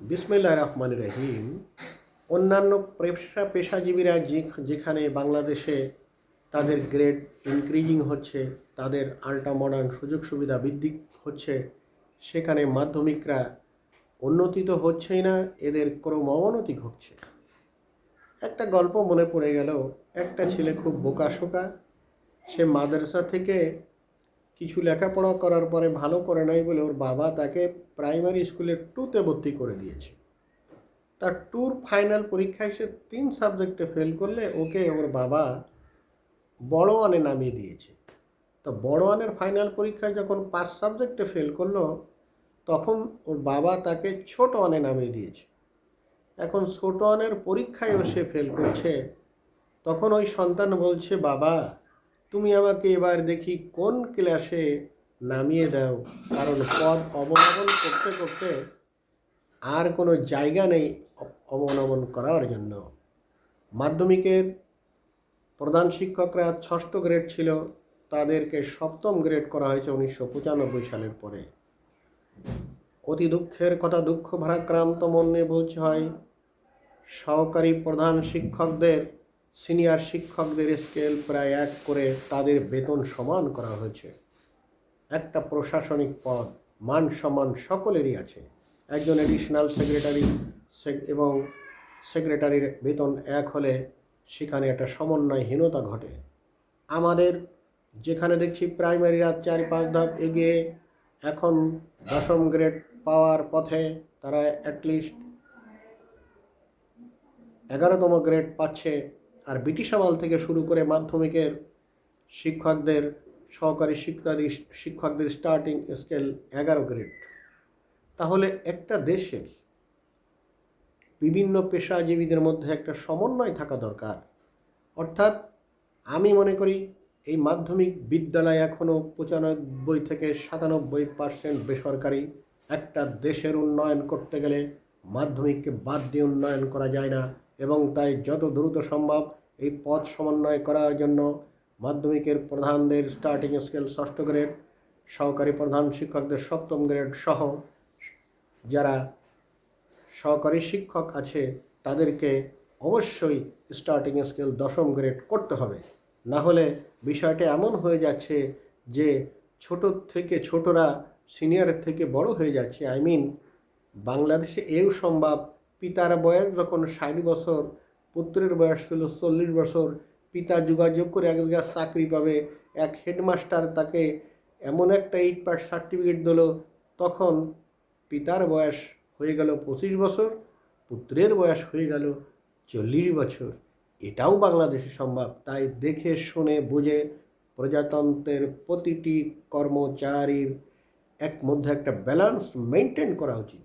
বিসমিল্লাহ রহমান রহিম, অন্যান্য পেশা পেশাজীবীরা যেখানে বাংলাদেশে তাদের গ্রেড ইনক্রিজিং হচ্ছে, তাদের আল্ট্রা মডার্ন সুযোগ সুবিধা বৃদ্ধি হচ্ছে, সেখানে মাধ্যমিকরা উন্নতি তো হচ্ছেই না, এদের ক্রম অবনতি ঘটছে। একটা গল্প মনে পড়ে গেল, একটা ছেলে খুব বোকাশোকা, সে মাদ্রাসা থেকে কিছু লেখাপড়া করার পরে ভালো করে নাই বলে ওর বাবা তাকে প্রাইমারি স্কুলে টুতে ভর্তি করে দিয়েছে। তার টুর ফাইনাল পরীক্ষায় সে তিন সাবজেক্টে ফেল করলে ওকে ওর বাবা বড় ওয়ানে নামিয়ে দিয়েছে। তো বড় ওয়ানের ফাইনাল পরীক্ষায় যখন পাঁচ সাবজেক্টে ফেল করল, তখন ওর বাবা তাকে ছোট ওয়ানে নামিয়ে দিয়েছে। এখন ছোট আনের পরীক্ষায়ও সে ফেল করছে। তখন ওই সন্তান বলছে, বাবা তুমি আমাকে এবার দেখি কোন ক্লাসে নামিয়ে দাও। কারণ পদ অবলম্বন করতে করতে আর কোনো জায়গা নেই অবলম্বন করার জন্য। মাধ্যমিকের প্রধান শিক্ষকরা ষষ্ঠ গ্রেড ছিল। তাদেরকে সপ্তম গ্রেড করা হয়েছে উনিশশো পঁচানব্বই সালের পরে। অতি দুঃখের কথা দুঃখ ভারাক্রান্ত মনে বলছে হয়। সহকারী প্রধান শিক্ষকদের সিনিয়র শিক্ষকদের স্কেল প্রায় এক করে তাদের বেতন সমান করা হয়েছে। একটা প্রশাসনিক পদ মান সম্মান সকলেরই আছে। একজন এডিশনাল সেক্রেটারি এবং সেক্রেটারির বেতন এক হলে সেখানে একটা সমন্বয়হীনতা ঘটে। আমাদের যেখানে দেখছি প্রাইমারিরা চার পাঁচ ধাপ এগিয়ে এখন দশম গ্রেড পাওয়ার পথে তারা অ্যাটলিস্ট এগারোতম গ্রেড পাচ্ছে। আর ব্রিটিশ আমল থেকে শুরু করে মাধ্যমিকের শিক্ষকদের, সহকারী শিক্ষাদি, শিক্ষকদের স্টার্টিং স্কেল এগারো গ্রেড তাহলে একটা দেশের বিভিন্ন পেশাজীবীদের মধ্যে একটা সমন্বয় থাকা দরকার। অর্থাৎ আমি মনে করি এই মাধ্যমিক বিদ্যালয় এখনও পঁচানব্বই থেকে সাতানব্বই পার্সেন্ট বেসরকারি একটা দেশের উন্নয়ন করতে গেলে মাধ্যমিককে বাদ দিয়ে উন্নয়ন করা যায় না। এবং তাই যত দ্রুত সম্ভব এই পথ সমন্বয় করার জন্য মাধ্যমিকের প্রধানদের স্টার্টিং স্কেল ষষ্ঠ গ্রেড সহকারী প্রধান শিক্ষকদের সপ্তম গ্রেড সহ যারা সহকারী শিক্ষক আছে, তাদেরকে অবশ্যই স্টার্টিং স্কেল দশম গ্রেড করতে হবে। না হলে বিষয়টা এমন হয়ে যাচ্ছে যে ছোট থেকে ছোটরা সিনিয়রের থেকে বড় হয়ে যাচ্ছে। আই মিন বাংলাদেশে এও সম্ভব পিতার বয়স যখন ষাট বছর, পুত্রের বয়স ছিল চল্লিশ বছর, পিতা যোগাযোগ করে এক জায়গায় চাকরি পাবে, এক হেডমাস্টার তাকে এমন একটা এইট পাস সার্টিফিকেট দিল, তখন পিতার বয়স হয়ে গেল পঁচিশ বছর, পুত্রের বয়স হয়ে গেল চল্লিশ বছর। এটাও বাংলাদেশে সম্ভব। তাই দেখে, শুনে, বুঝে প্রজাতন্ত্রের প্রতিটি কর্মচারীর এক মধ্যে একটা ব্যালেন্স মেনটেন করা উচিত।